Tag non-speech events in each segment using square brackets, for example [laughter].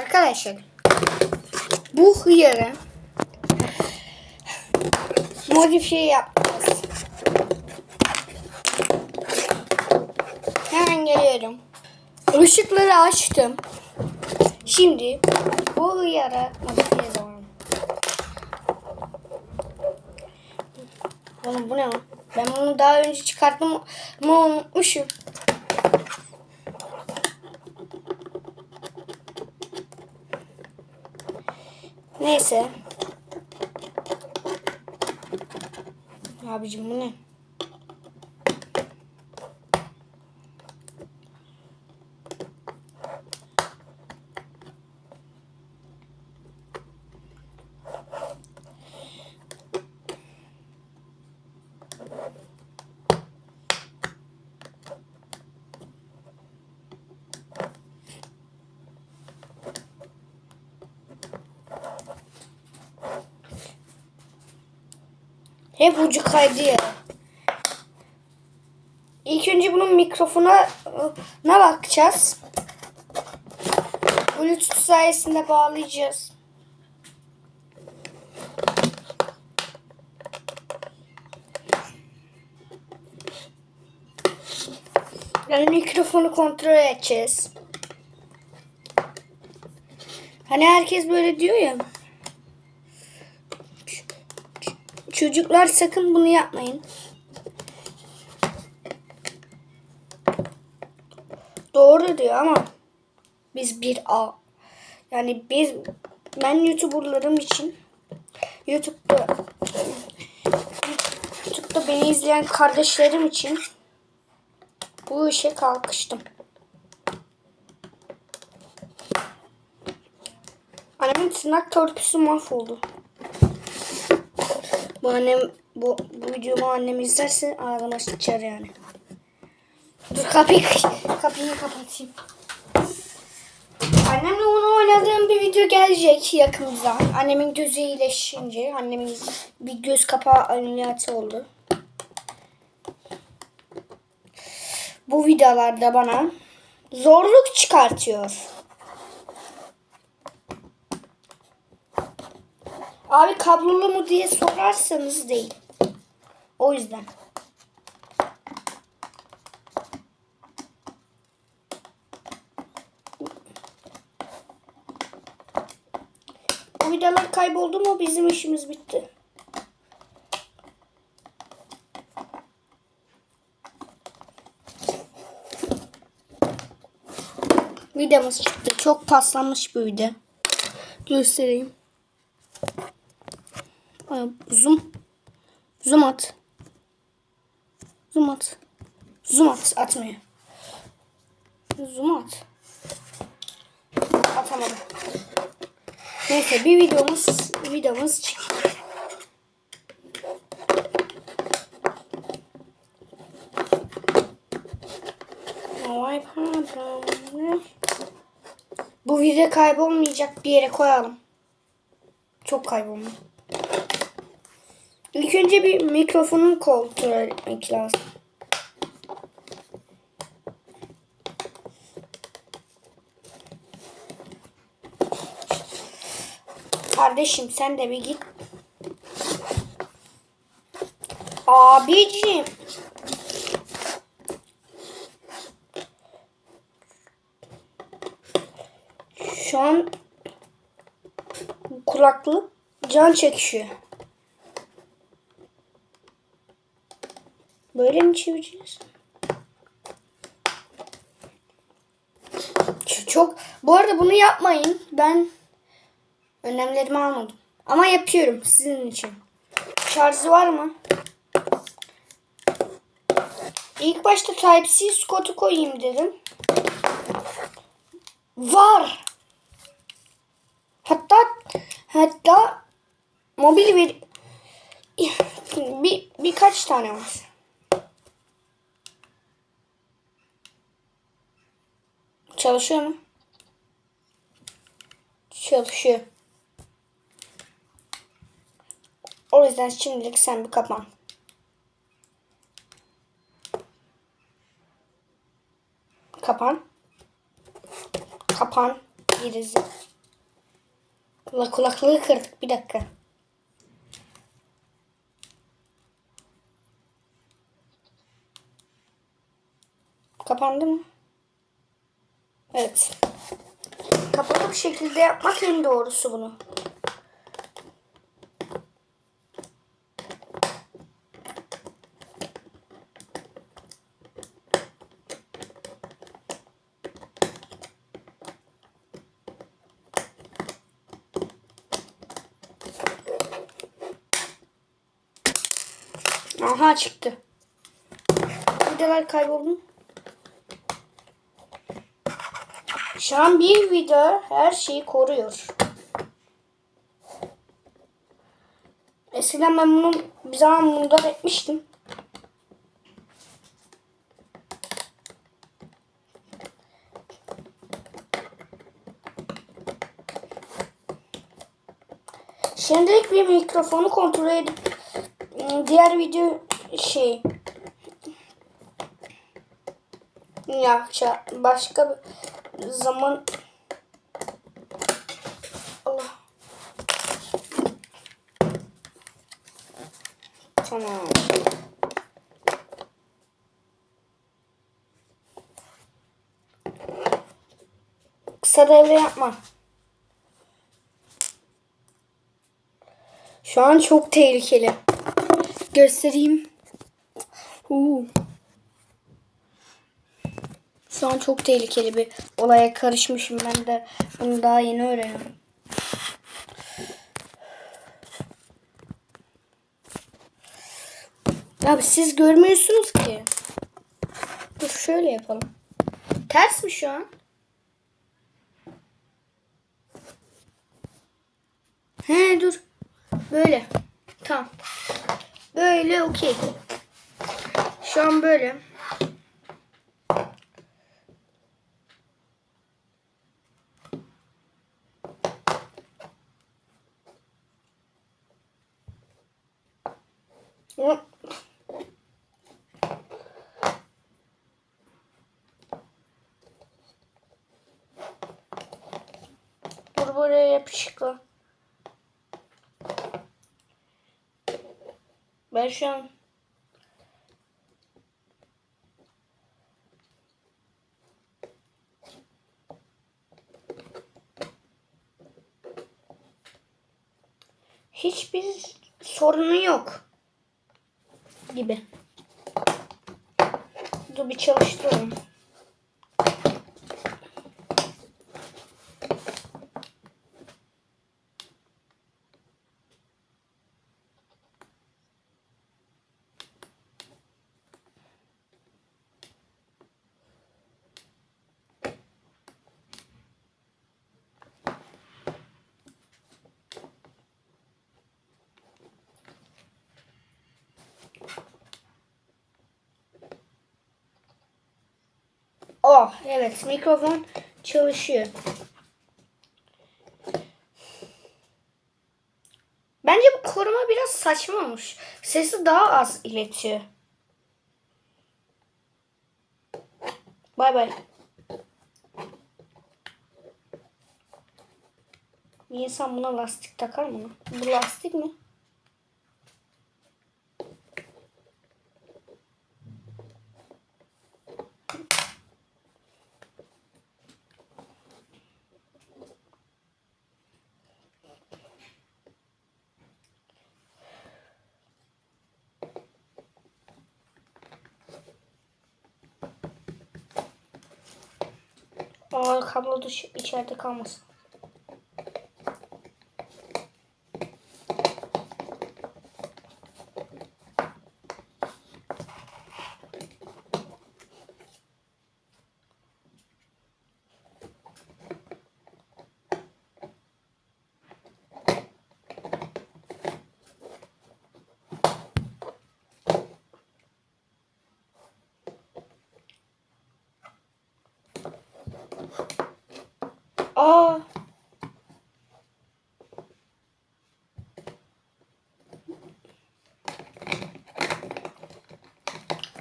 Arkadaşlar bu hıyarı modifiye yapacağız. Hemen geliyorum. Işıkları açtım. Şimdi bu hıyarı modifiye zamanı. Oğlum bu ne? Ben bunu daha önce çıkarttım ama unutmuşum. Neyse. Abicim bu ne? Hep ucu kaydı ya. İlk önce bunun mikrofona ne bakacağız. Bluetooth sayesinde bağlayacağız. Yani mikrofonu kontrol edeceğiz. Hani herkes böyle diyor ya. Çocuklar sakın bunu yapmayın. Doğru diyor ama biz bir A. Yani biz ben YouTuber'larım için YouTube'da YouTube'da beni izleyen kardeşlerim için bu işe kalkıştım. Annemin tırnak törpüsü mahvoldu. Bu annem bu, bu videomu annem izlerse ağzıma sıçar yani. Dur kapıyı kapıyı kapatayım. Annemle onu oynadığım bir video gelecek yakında. Annemin gözü iyileşince annemin bir göz kapağı ameliyatı oldu. Bu videolarda bana zorluk çıkartıyor. Abi kablolu mu diye sorarsanız değil. O yüzden. Bu vidalar kayboldu mu bizim işimiz bitti. Vidamız çıktı. Çok paslanmış bir vida. Göstereyim. Zoom. Zoom at. Zoom at. Zoom at. Atmıyor. Zoom at. Atamadım. Neyse bir videomuz videomuz çıktı. Bu video kaybolmayacak bir yere koyalım. Çok kaybolmuyor. İlk önce bir mikrofonun kontrol etmek lazım. Kardeşim sen de bir git. Abicim. Şu an kulaklık can çekişiyor. Böyle mi çevireceğiz? Çok bu arada bunu yapmayın. Ben önlemlerimi almadım. Ama yapıyorum sizin için. Şarjı var mı? İlk başta Type-C Scott'u koyayım dedim. Var. Hatta hatta mobil ver bir birkaç tane var. Çalışıyor mu? Çalışıyor. O yüzden şimdilik sen bir kapan. Kapan. Kapan. Gerizi. Kula kulaklığı kırdık. Bir dakika. Kapandı mı? Evet. Kapalı bir şekilde yapmak en doğrusu bunu. Aha çıktı. Videolar kayboldu. Şu an bir video her şeyi koruyor. Eskiden ben bunu bir zaman mundar etmiştim. Şimdilik bir mikrofonu kontrol edip ıı, diğer video şey ya başka zaman Allah. Tamam. Kısa devre yapma. Şu an çok tehlikeli. Göstereyim. Huu. Şu an çok tehlikeli bir olaya karışmışım. Ben de bunu daha yeni öğreniyorum. Abi siz görmüyorsunuz ki. Dur şöyle yapalım. Ters mi şu an? He dur. Böyle. Tamam. Böyle okey. Şu an böyle. Dur buraya yapışıkla. Ben şu an hiçbir sorunu yok gibi. Dur bir çalıştıralım. Oh evet mikrofon çalışıyor. Bence bu koruma biraz saçma olmuş. Sesi daha az iletiyor. Bay bay. Bir insan buna lastik takar mı? Bu lastik mi? Aa kablo dışı içeride kalmasın. Aa.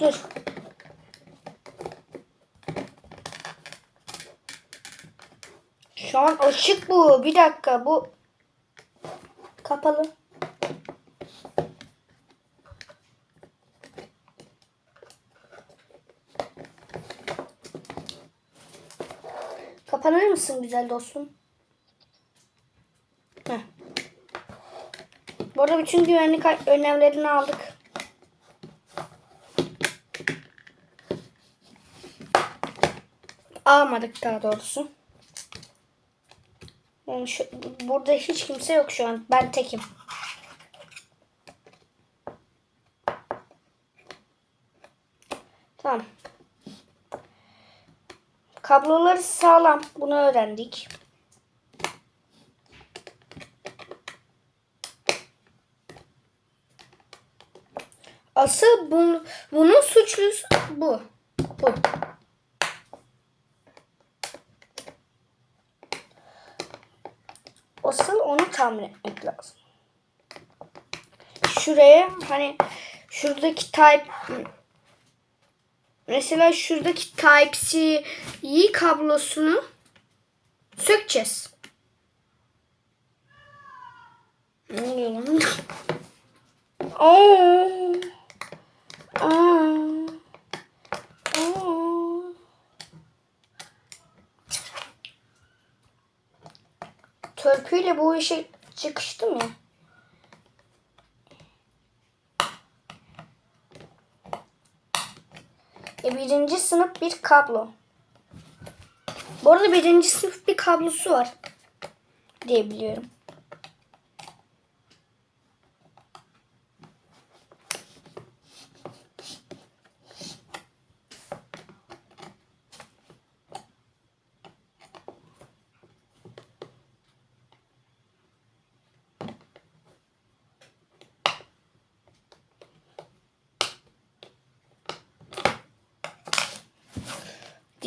Dur. Şu an açık bu. Bir dakika bu kapalı. Kapanır mısın güzel dostum? Heh. Bu arada bütün güvenlik önlemlerini aldık. Almadık daha doğrusu. Yani şu, burada hiç kimse yok şu an. Ben tekim. Tamam. Kabloları sağlam. Bunu öğrendik. Asıl bu, bunun suçlusu bu. Bu. Asıl onu tamir etmek lazım. Şuraya hani şuradaki type mesela şuradaki Type-C kablosunu sökeceğiz. Ne oluyor lan? Oo. Aa. Aa. Törpüyle bu işe çıkıştım ya. E, birinci sınıf bir kablo. Bu arada birinci sınıf bir kablosu var. Diye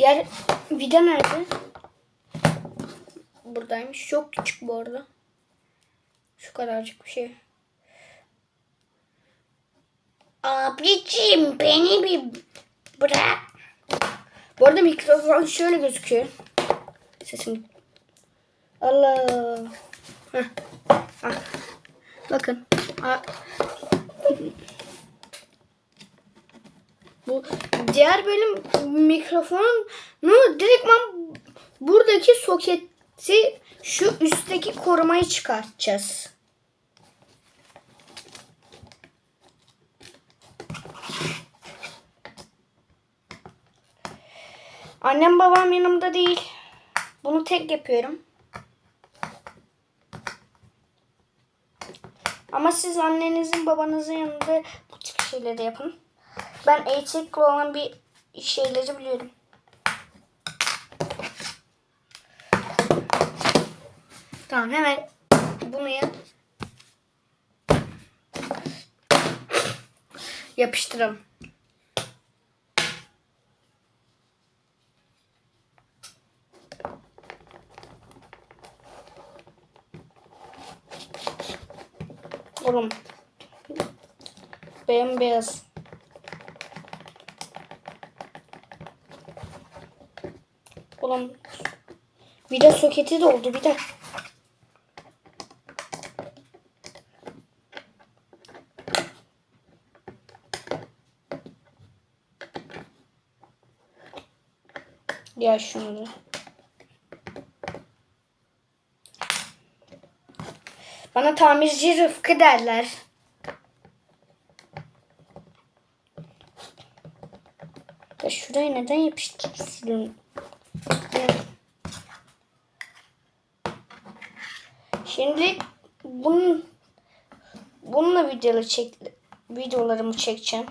Diğer vida nerede? Buradaymış. Çok küçük bu arada. Şu kadarcık bir şey. Abicim beni bir bırak. Bu arada mikrofon şöyle gözüküyor. Sesim. Allah. Heh. Ah. Bakın. Bu diğer bölüm mikrofonun direktman buradaki soketi şu üstteki korumayı çıkartacağız. Annem babam yanımda değil. Bunu tek yapıyorum. Ama siz annenizin babanızın yanında bu tip şeyleri yapın. Ben eğitimli olan bir şeyleri biliyorum. Tamam hemen bunu yap. Yapıştıralım. Oğlum. Bembeyaz. Oğlum. Vida soketi doldu bir de. Ya şunu. Bana tamirci Rıfkı derler. Ya şuraya neden yapıştırıyorsun? Şimdi bunun bununla videoları çek videolarımı çekeceğim.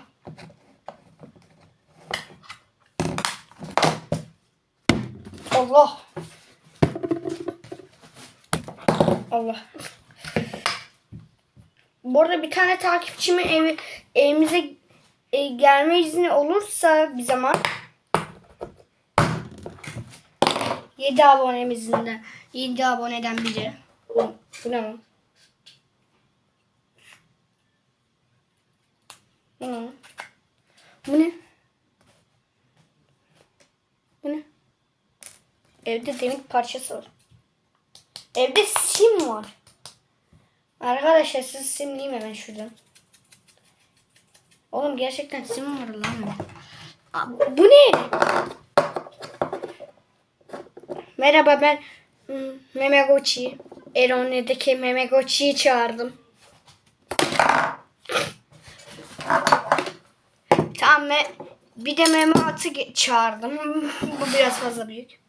Allah. Allah. Bu arada bir tane takipçimi evi, evimize e, gelme izni olursa bir zaman 7 abonemizin de 7 aboneden biri. Bu, bu ne lan? Lan? Bu ne? Bu ne? Evde demir parçası var. Evde sim var. Arkadaşlar siz simleyeyim hemen şuradan. Oğlum gerçekten sim var lan. Bu ne? Merhaba ben hmm, Memegochi. Erone'deki Memegochi'yi çağırdım. Tamam me bir de meme atı çağırdım. [laughs] Bu biraz fazla büyük.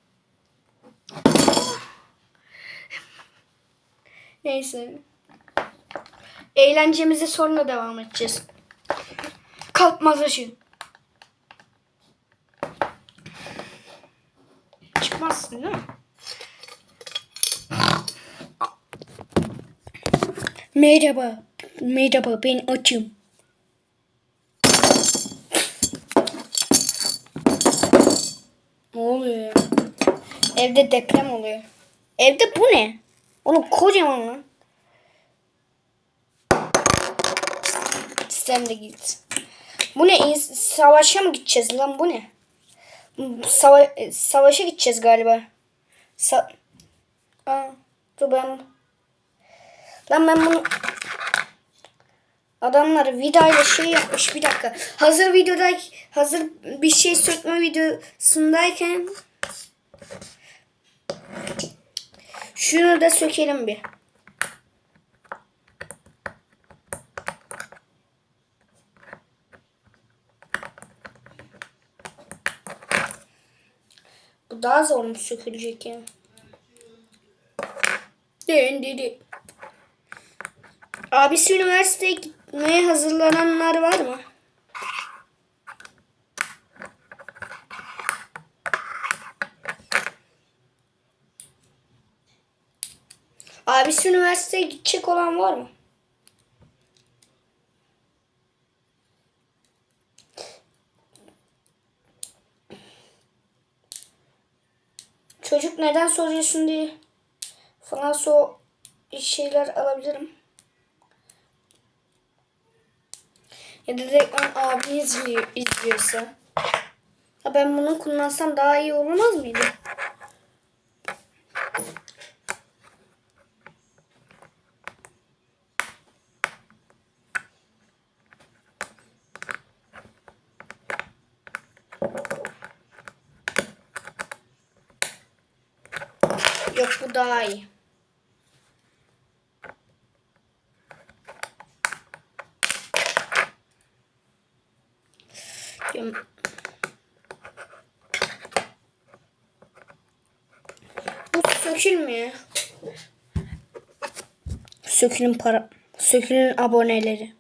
Neyse. Eğlencemize sonra devam edeceğiz. Kalp masajı. Çıkmazsın değil mi? Merhaba. Merhaba ben açım. Ne oluyor ya? Evde deprem oluyor. Evde bu ne? Oğlum kocaman lan. Sen de git. Bu ne? Savaşa mı gideceğiz lan bu ne? Sava e, savaşa gideceğiz galiba. Sa Aa, dur ben... Lan ben bunu... Adamlar vidayla şey yapmış bir dakika. Hazır videoda hazır bir şey sökme videosundayken şunu da sökelim bir. Bu daha zor mu sökülecek ya? Değil. Abisi üniversiteye gitmeye hazırlananlar var mı? Abisi üniversiteye gidecek olan var mı? Neden soruyorsun diye falan so şeyler alabilirim. Ya da ben abi izliyor, izliyorsa. Ha ben bunu kullansam daha iyi olmaz mıydı? Yok bu daha iyi. Bu sökülmüyor. Sökülün para. Sökülün aboneleri.